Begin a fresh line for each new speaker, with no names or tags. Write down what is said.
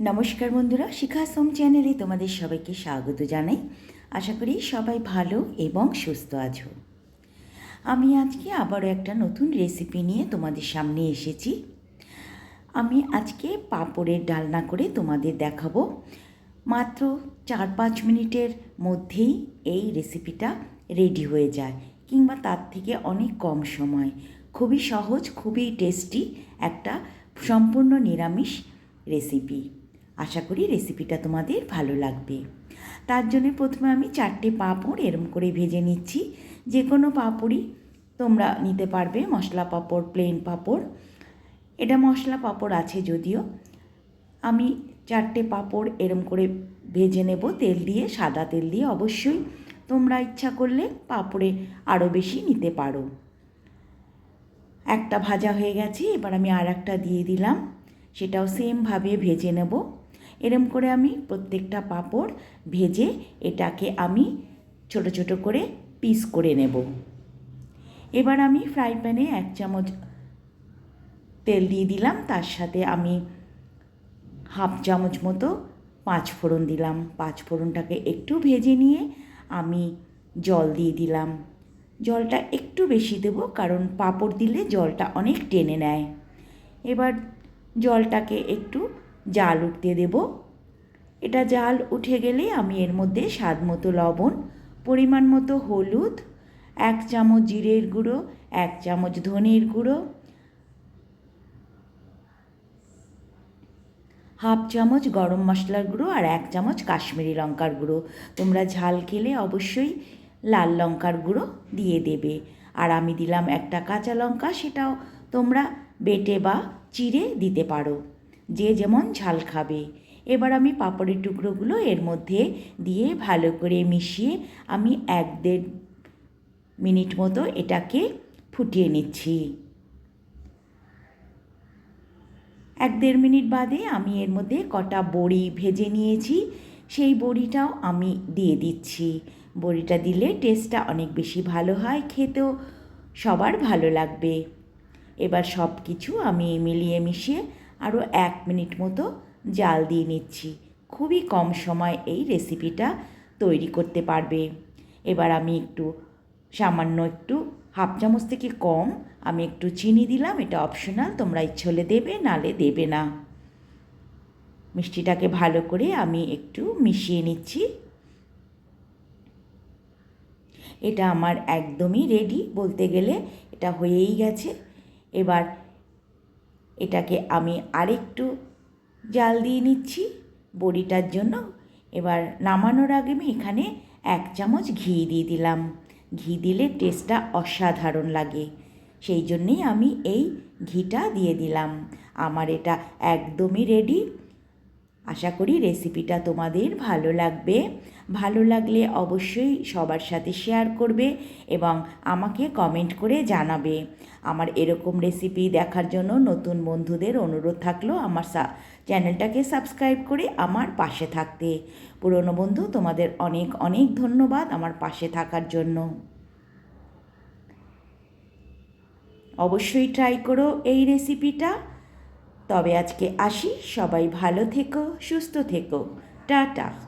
নমস্কার বন্ধুরা শিখাশ্রম চ্যানেলে তোমাদের সবাইকে স্বাগত জানাই। আশা করি সবাই ভালো এবং সুস্থ আছো। আমি আজকে আবারও একটা নতুন রেসিপি নিয়ে তোমাদের সামনে এসেছি। আমি আজকে পাঁপড়ের ডালনা করে তোমাদের দেখাবো। মাত্র চার পাঁচ মিনিটের মধ্যেই এই রেসিপিটা রেডি হয়ে যায় কিংবা তার থেকে অনেক কম সময়। খুবই সহজ, খুবই টেস্টি একটা সম্পূর্ণ নিরামিষ রেসিপি আশা করি রেসিপিটা তোমাদের ভালো লাগবে। তার জন্য প্রথমে আমি চারটে পাঁপড় এরম করে ভেজে নিচ্ছি। যে কোনো পাঁপড়ই তোমরা নিতে পারবে, মশলা পাঁপড় প্লেন পাঁপড়। এটা মশলা পাঁপড় আছে যদিও। আমি চারটে পাঁপড় এরম করে ভেজে নেব তেল দিয়ে, সাদা তেল দিয়ে। অবশ্যই তোমরা ইচ্ছা করলে পাঁপড়ে আরও বেশি নিতে পারো। একটা ভাজা হয়ে গেছে, এবার আমি আর একটা দিয়ে দিলাম। সেটাও সেমভাবে ভেজে নেব। এরম করে আমি প্রত্যেকটা পাঁপড় ভেজে এটাকে আমি ছোট ছোট করে পিস করে নেব। এবার আমি ফ্রাই প্যানে এক চামচ তেল দিয়ে দিলাম, তার সাথে আমি হাফ চামচ মতো পাঁচ ফোড়ন দিলাম। পাঁচ ফোড়নটাকে একটু ভেজে নিয়ে আমি জল দিয়ে দিলাম। জলটা একটু বেশি দেবো, কারণ পাঁপড় দিলে জলটা অনেক টেনে নেয়। এবার জলটাকে একটু জাল উঠতে দেব। এটা জাল উঠে গেলে আমি এর মধ্যে স্বাদ মতো লবণ, পরিমাণ মতো হলুদ, এক চামচ জিরের গুঁড়ো, এক চামচ ধনের গুঁড়ো, হাফ চামচ গরম মশলার গুঁড়ো আর এক চামচ কাশ্মীরি লঙ্কার গুঁড়ো। তোমরা ঝাল খেলে অবশ্যই লাল লঙ্কার গুঁড়ো দিয়ে দেবে। আর আমি দিলাম একটা কাঁচা লঙ্কা, সেটাও তোমরা বেটে বা চিড়ে দিতে পারো। যে যেমন ঝাল খাবে। এবার আমি পাঁপড়ের টুকরোগুলো এর মধ্যে দিয়ে ভালো করে মিশিয়ে আমি এক দেড় মিনিট মতো এটাকে ফুটিয়ে নিচ্ছি। এক দেড় মিনিট বাদে আমি এর মধ্যে কটা বড়ি ভেজে নিয়েছি। সেই বড়িটাও আমি দিয়ে দিচ্ছি। বড়িটা দিলে টেস্টটা অনেক বেশি ভালো হয়, খেতেও সবার ভালো লাগবে। এবার সব কিছু আমি মিলিয়ে মিশিয়ে আরও এক মিনিট মতো জাল দিয়ে নিচ্ছি। খুবই কম সময় এই রেসিপিটা তৈরি করতে পারবে। এবার আমি একটু সামান্য একটু হাফ চামচ থেকে কম আমি একটু চিনি দিলাম, এটা অপশনাল তোমরা ইচ্ছে হলে দেবে, নালে দেবে না। মিষ্টিটাকে ভালো করে আমি একটু মিশিয়ে নিচ্ছি। এটা আমার একদমই রেডি বলতে গেলে এটা হয়েই গেছে। এবার এটাকে আমি আরেকটু জাল দিয়ে নিচ্ছি বড়িটার জন্য। এবার নামানোর আগে আমি এখানে এক চামচ ঘি দিয়ে দিলাম। ঘি দিলে টেস্টটা অসাধারণ লাগে। সেই জন্যেই আমি এই ঘিটা দিয়ে দিলাম। আমার এটা একদমই রেডি আশা করি রেসিপিটা তোমাদের ভালো লাগবে। ভালো লাগলে অবশ্যই সবার সাথে শেয়ার করবে এবং আমাকে কমেন্ট করে জানাবে। আমার এরকম রেসিপি দেখার জন্য নতুন বন্ধুদের অনুরোধ থাকল আমার চ্যানেলটাকে সাবস্ক্রাইব করে আমার পাশে থাকতে। পুরনো বন্ধু, তোমাদের অনেক অনেক ধন্যবাদ আমার পাশে থাকার জন্য। অবশ্যই ট্রাই করো এই রেসিপিটা তবে আজকে আসি সবাই ভালো থেকো সুস্থ থেকো। টাটা।